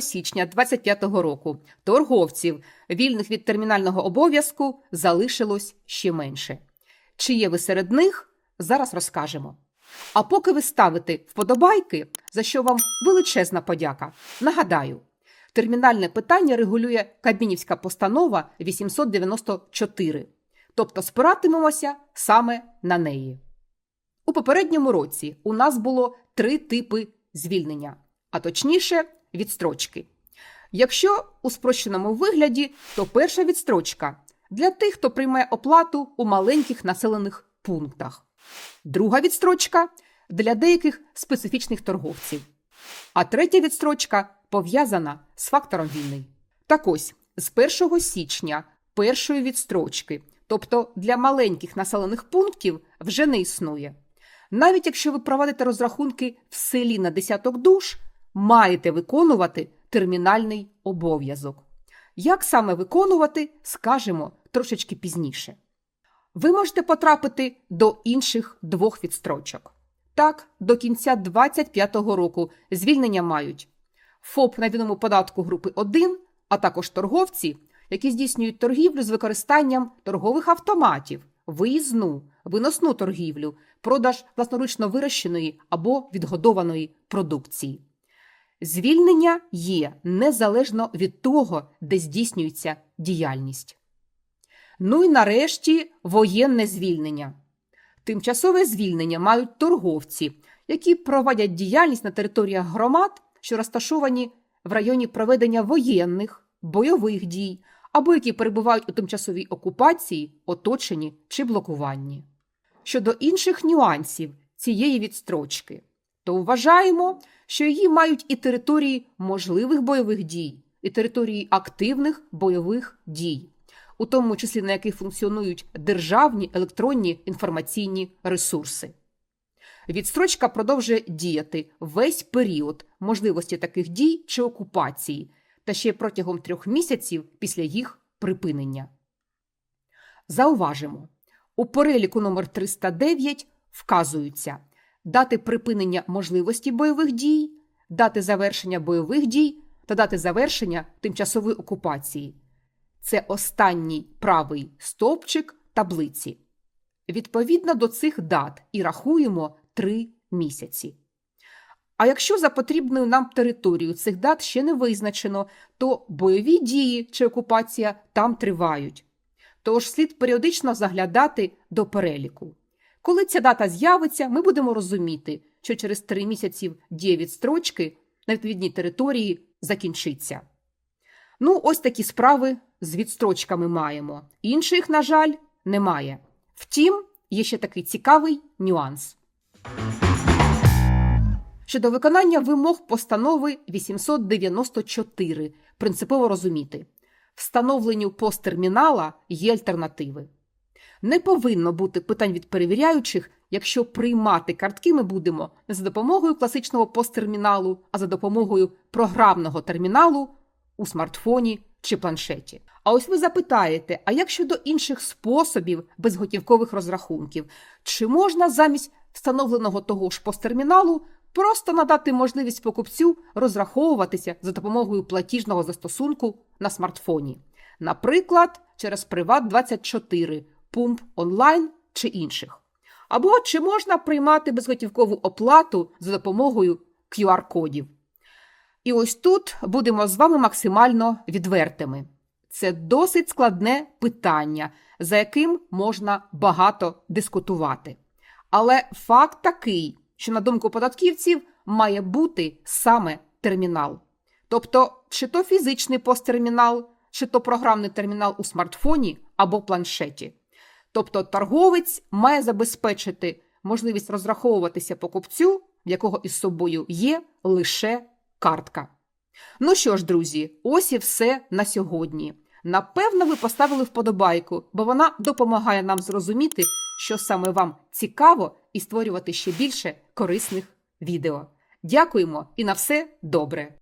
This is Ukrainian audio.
січня 2025 року торговців, вільних від термінального обов'язку, залишилось ще менше. Чи є ви серед них? Зараз розкажемо. А поки ви ставите вподобайки, за що вам величезна подяка, нагадаю, термінальне питання регулює Кабмінівська постанова 894, тобто спиратимемося саме на неї. У попередньому році у нас було три типи звільнення, а точніше, відстрочки. Якщо у спрощеному вигляді, то перша відстрочка для тих, хто приймає оплату у маленьких населених пунктах. Друга відстрочка для деяких специфічних торговців. А третя відстрочка пов'язана з фактором війни. Так ось, з 1 січня першої відстрочки, тобто для маленьких населених пунктів, вже не існує. Навіть якщо ви проводите розрахунки в селі на десяток душ, маєте виконувати термінальний обов'язок. Як саме виконувати, скажемо трошечки пізніше. Ви можете потрапити до інших двох відстрочок. Так, до кінця 2025 року звільнення мають ФОП на єдиному податку групи 1, а також торговці, які здійснюють торгівлю з використанням торгових автоматів, виїзну, виносну торгівлю, продаж власноручно вирощеної або відгодованої продукції. Звільнення є незалежно від того, де здійснюється діяльність. Ну і нарешті воєнне звільнення. Тимчасове звільнення мають торговці, які проводять діяльність на територіях громад, що розташовані в районі проведення воєнних, бойових дій, або які перебувають у тимчасовій окупації, оточенні чи блокуванні. Щодо інших нюансів цієї відстрочки, то вважаємо, що її мають і території можливих бойових дій, і території активних бойових дій, у тому числі на яких функціонують державні електронні інформаційні ресурси. Відстрочка продовжує діяти весь період можливості таких дій чи окупації та ще протягом трьох місяців після їх припинення. Зауважимо, у переліку номер 309 вказуються дати припинення можливості бойових дій, дати завершення бойових дій та дати завершення тимчасової окупації. Це останній правий стовпчик таблиці. Відповідно до цих дат і рахуємо три місяці. А якщо за потрібною нам територією цих дат ще не визначено, то бойові дії чи окупація там тривають. Тож слід періодично заглядати до переліку. Коли ця дата з'явиться, ми будемо розуміти, що через три місяці дія відстрочки на відповідній території закінчиться. Ну, ось такі справи з відстрочками маємо. Інших, на жаль, немає. Втім, є ще такий цікавий нюанс. Щодо виконання вимог постанови 894 принципово розуміти, встановленню посттермінала є альтернативи. Не повинно бути питань від перевіряючих, якщо приймати картки ми будемо не за допомогою класичного посттерміналу, а за допомогою програмного терміналу у смартфоні чи планшеті. А ось ви запитаєте: а як щодо інших способів безготівкових розрахунків? Чи можна замість встановленого того ж посттерміналу просто надати можливість покупцю розраховуватися за допомогою платіжного застосунку на смартфоні, наприклад, через Приват24, Пумп онлайн чи інших. Або чи можна приймати безготівкову оплату за допомогою QR-кодів. І ось тут будемо з вами максимально відвертими. Це досить складне питання, за яким можна багато дискутувати. Але факт такий, що, на думку податківців, має бути саме термінал. Тобто, чи то фізичний посттермінал, чи то програмний термінал у смартфоні або планшеті. Тобто, торговець має забезпечити можливість розраховуватися покупцю, в якого із собою є лише картка. Ну що ж, друзі, ось і все на сьогодні. Напевно, ви поставили вподобайку, бо вона допомагає нам зрозуміти, що саме вам цікаво, і створювати ще більше корисних відео. Дякуємо і на все добре!